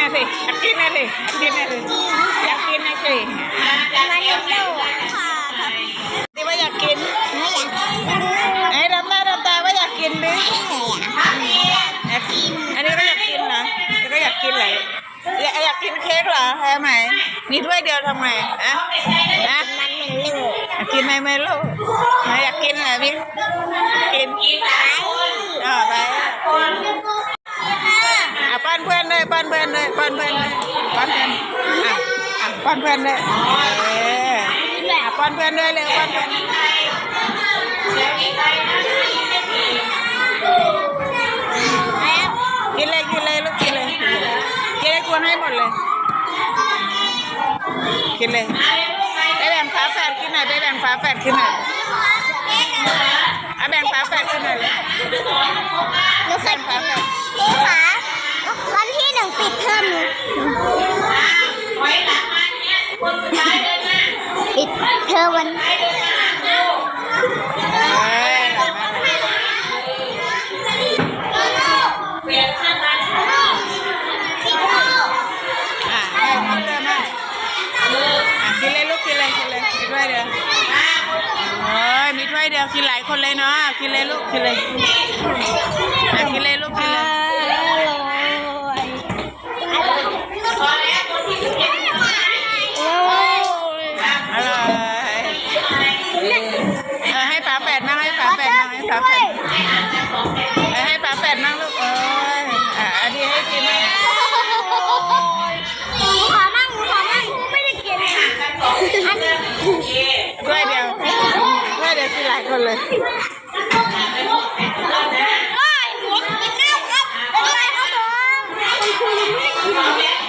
นะสิอยากกินนะสิอยากกินนะสิอยากกินนะสิมันโดดค่ะครับที่ว่าอยากกินไม่อยากกินไอ้ดำหน้าดำตาว่าอยากกินดิอยากกินอันนี้ก็อยากกินเหรอนี่ก็อยากกินเลยอยากอยากกินเค้กเหรอแพ้ไหมมีถ้วยเดียวทำไงอะอะมันเหมือนลูกอยากกินไหมไม่รู้ไหนอยากกินเหรอพี่กิน อะป้อนเพื่อนเลยป้อนเพื่อนเลยป้อนเพื่อนเลยป้อนเพื่อนอะอะป้อนเพื่อนเลยเอออะป้อนเพื่อนด้วยเร็วป้อนเพื่อนกินเลยกินเลยลูกกินเลยกินเลยกวนให้หมดเลย กินเลยไปแบ่งฝาแฝดกินหน่อยไปแบ่งฝาแฝดกินหน่อยเอาแบ่งฝาแฝดกินหน่อยเลยหนูเคยฝาแฝด ถ้วยเดียวโอ้ยมีถ้วยเดียวกินหลายคนเลยเนาะกินเลยลูกกินเลยอะกินเลยลูกกินเลยอร่อยเออให้ฝาแฝดนั่งให้ฝาแฝดนั่งให้ฝาแฝด อันนี้วยเดียวถ้วยเดียวสิหลายคนเลยไม่หัวกินน้ำครับเป็นไรครับผมคุณครูยังไม่กิน